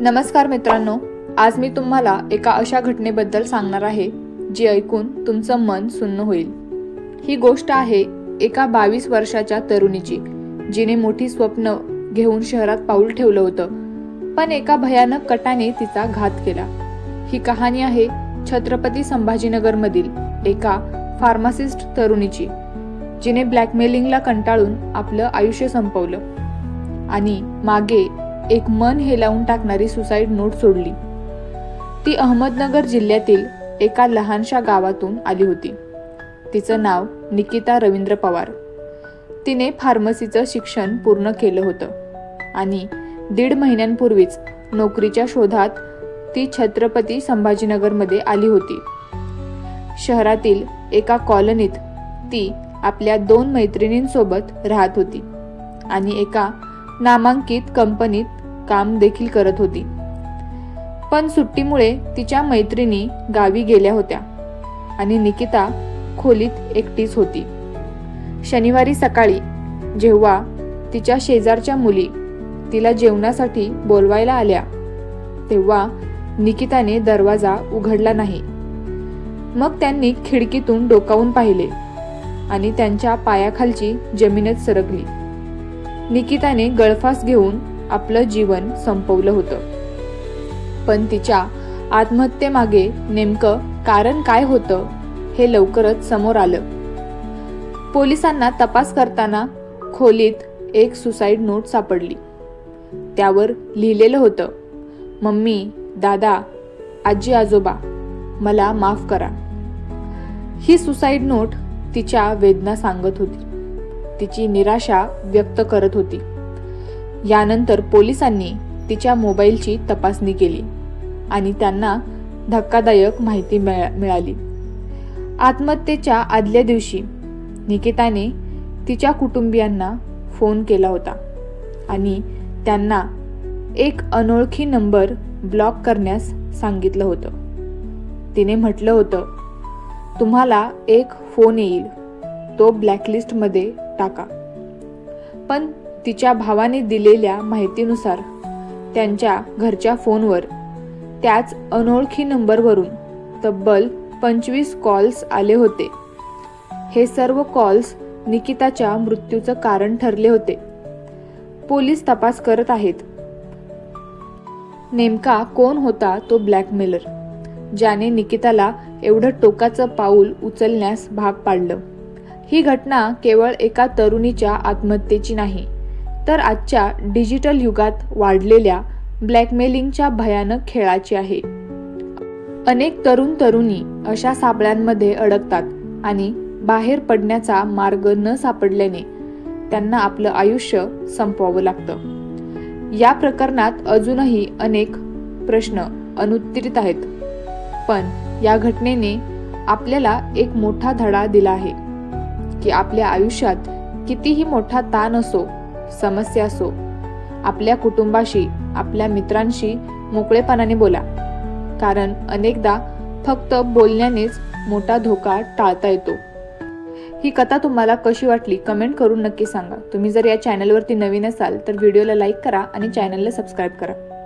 नमस्कार मित्रांनो आज मी तुम्हाला एका अशा घटनेबद्दल सांगणार आहे जी ऐकून तुमचं मन सुन्न होईल. ही गोष्ट आहे एका बावीस वर्षाच्या तरुणीची जिने मोठी स्वप्न घेऊन शहरात पाऊल ठेवलं होतं पण एका भयानक कटाने तिचा घात केला. ही कहाणी आहे छत्रपती संभाजीनगरमधील एका फार्मासिस्ट तरुणीची जिने ब्लॅकमेलिंगला कंटाळून आपलं आयुष्य संपवलं. आणि मागे एक मन हेलावून टाकणारी सुसाईड नोट सोडली. ती अहमदनगर जिल्ह्यातील एका लहानशा गावातून आली होती. तिचं नाव निकिता रवींद्र पवार. तिने फार्मसीचं शिक्षण पूर्ण केलं होतं आणि दीड महिन्यांपूर्वीच नोकरीच्या शोधात ती छत्रपती संभाजीनगरमध्ये आली होती. शहरातील एका कॉलनीत ती आपल्या दोन मैत्रिणींसोबत राहत होती आणि एका नामांकित कंपनीत काम देखील करत होती. पण सुट्टीमुळे तिच्या मैत्रिणी गावी गेल्या होत्या आणि निकिता खोलीत एकटीच होती. शनिवारी सकाळी जेव्हा तिच्या शेजारच्या मुली तिला जेवणासाठी बोलवायला आल्या तेव्हा निकिताने दरवाजा उघडला नाही. मग त्यांनी खिडकीतून डोकावून पाहिले आणि त्यांच्या पायाखालची जमीनच सरकली. निकिताने गळफास घेऊन आपलं जीवन संपवलं होतं. पण तिच्या आत्महत्येमागे नेमकं कारण काय होतं हे लवकरच समोर आलं. पोलिसांना तपास करताना खोलीत एक सुसाईड नोट सापडली. त्यावर लिहिलेलं होतं मम्मी दादा आजी आजोबा मला माफ करा. ही सुसाईड नोट तिच्या वेदना सांगत होती. तिची निराशा व्यक्त करत होती. यानंतर पोलिसांनी तिच्या मोबाईलची तपासणी केली आणि त्यांना धक्कादायक माहिती मिळा मिळाली. आत्महत्येच्या आदल्या दिवशी निकिताने तिच्या कुटुंबियांना फोन केला होता आणि त्यांना एक अनोळखी नंबर ब्लॉक करण्यास सांगितलं होतं. तिने म्हटलं होतं तुम्हाला एक फोन येईल. तो ब्लॅकलिस्टमध्ये टाका. पण तिच्या भावाने दिलेल्या माहितीनुसार त्यांच्या घरच्या फोनवर त्याच अनोळखी नंबरवरून तब्बल पंचवीस कॉल्स आले होते. हे सर्व कॉल्स निकिताच्या मृत्यूचं कारण ठरले होते. पोलीस तपास करत आहेत. नेमका कोण होता तो ब्लॅकमेलर ज्याने निकिताला एवढं टोकाचं पाऊल उचलण्यास भाग पाडलं? ही घटना केवळ एका तरुणीच्या आत्महत्येची नाही तर आजच्या डिजिटल युगात वाढलेल्या ब्लॅकमेलिंगच्या भयानक खेळाची आहे. अनेक तरुण तरुणी अशा सापळ्यांमध्ये अडकतात आणि बाहेर पडण्याचा मार्ग न सापडल्याने त्यांना आपलं आयुष्य संपवावं लागतं. या प्रकरणात अजूनही अनेक प्रश्न अनुत्तरित आहेत. पण या घटनेने आपल्याला एक मोठा धडा दिला आहे. की आपल्या आयुष्यात कितीही मोठा ताण असो समस्या असो आपल्या कुटुंबाशी आपल्या मित्रांशी मोकळेपणाने बोला. कारण अनेकदा फक्त बोलण्यानेच मोठा धोका टाळता येतो. ही कथा तुम्हाला कशी वाटली कमेंट करून नक्की सांगा. तुम्ही जर या चॅनलवरती नवीन असाल तर व्हिडिओला लाईक करा आणि चॅनलला सबस्क्राईब करा.